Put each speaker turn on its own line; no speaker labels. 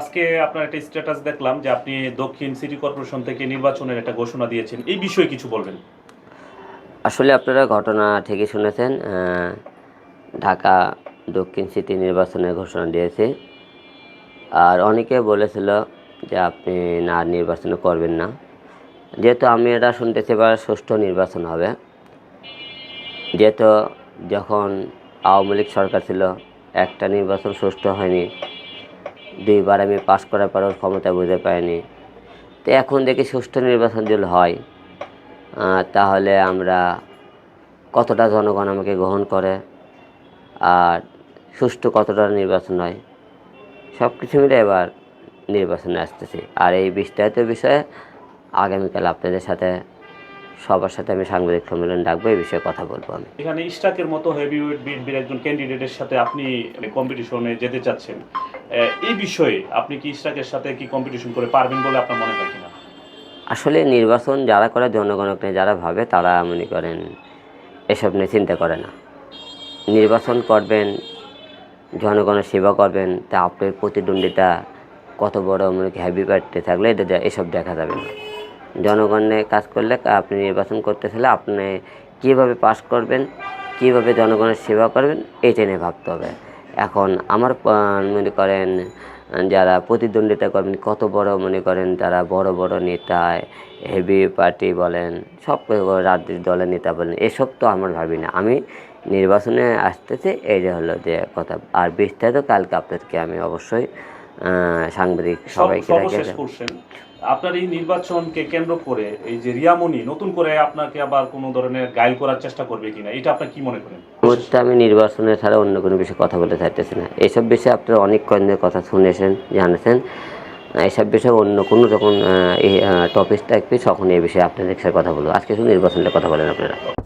আজকে আপনার একটা স্ট্যাটাস দেখলাম যে আপনি দক্ষিণ সিটি কর্পোরেশন থেকে নির্বাচনের একটা ঘোষণা দিয়েছেন। এই বিষয়ে কিছু বলবেন?
আসলে আপনারা ঘটনা ঠিকই শুনেছেন ঢাকা দক্ষিণ সিটি নির্বাচনের ঘোষণা দিয়েছে। আর অনেকে বলেছিল যে আপনি না, নির্বাচন করবেন না। যেহেতু আমি এটা শুনতেছি, এবার সুষ্ঠু নির্বাচন হবে। যেহেতু যখন আওয়ামী লীগ সরকার ছিল, একটা নির্বাচন সুষ্ঠু হয়নি। দুইবার আমি পাশ করার পরেও ক্ষমতা বুঝে পাইনি। তো এখন দেখি সুষ্ঠু নির্বাচন যদি হয় তাহলে আমরা কতটা জনগণ আমাকে গ্রহণ করে আর সুষ্ঠু কতটা নির্বাচন হয় সব কিছু মিলে এবার নির্বাচনে আসতেছি। আর এই বিস্তারিত বিষয়ে আগামীকাল আপনাদের সাথে, সবার সাথে আমি সাংবাদিক সম্মেলন ডাকবো, এই বিষয়ে কথা বলব আমি।
এখানে ইস্টাকের মতো হেভিওয়েট বিএনপির একজন ক্যান্ডিডেটের সাথে আপনি কম্পিটিশনে যেতে চাচ্ছেন। এই বিষয়ে আপনি কি ইস্টাকের সাথে কি কম্পিটিশন করে পারবেন বলে আপনার মনে হয় কিনা?
আসলে নির্বাচন যারা করে জনগণক যারা ভাবে, তারা মনে করেন এসব নিয়ে চিন্তা করে না। নির্বাচন করবেন, জনগণের সেবা করবেন, তা আপনার প্রতিদ্বন্দ্বিতা কত বড় মনে কি হ্যাভি পার্টিতে থাকলে এটা এসব দেখা যাবে না। জনগণের কাজ করলে আপনি নির্বাচন করতে চাইলে আপনি কীভাবে পাস করবেন, কীভাবে জনগণের সেবা করবেন, এটা নিয়ে ভাবতে হবে। এখন আমার মনে করেন, যারা প্রতিদ্বন্দ্বিতা করেন কত বড় মনে করেন, তারা বড় বড় নেতা হেভি পার্টি বলেন, সব রাজনৈতিক দলের নেতা বলেন, এসব তো আমার ভাবি না। আমি নির্বাচনে আসতেছি, এই যে হলো যে কথা। আর বিস্তারিত কালকে আপনাদেরকে আমি অবশ্যই সাংবাদিক
সব-
সবাইকে
সর্বশেষ আপনার এই নির্বাচনকে কেন্দ্র করে এই যে রিয়ামণি নতুন করে আপনাকে আবার কোনো ধরনের গাইল করার চেষ্টা করবে কিনা? এটা আপনি কি মনে করেন?
মুহূর্তে আমি নির্বাচনে ছাড়া অন্য কোনো বিষয়ে কথা বলতে চাইতেছি না। এইসব বিষয়ে আপনারা অনেক কয়েকদিনের কথা শুনেছেন জানেছেন। এইসব বিষয়ে অন্য কোনো যখন টপিক থাকবে তখন এই বিষয়ে আপনাদের সাথে কথা বলব। আজকে শুধু নির্বাচনের কথা বলেন আপনারা।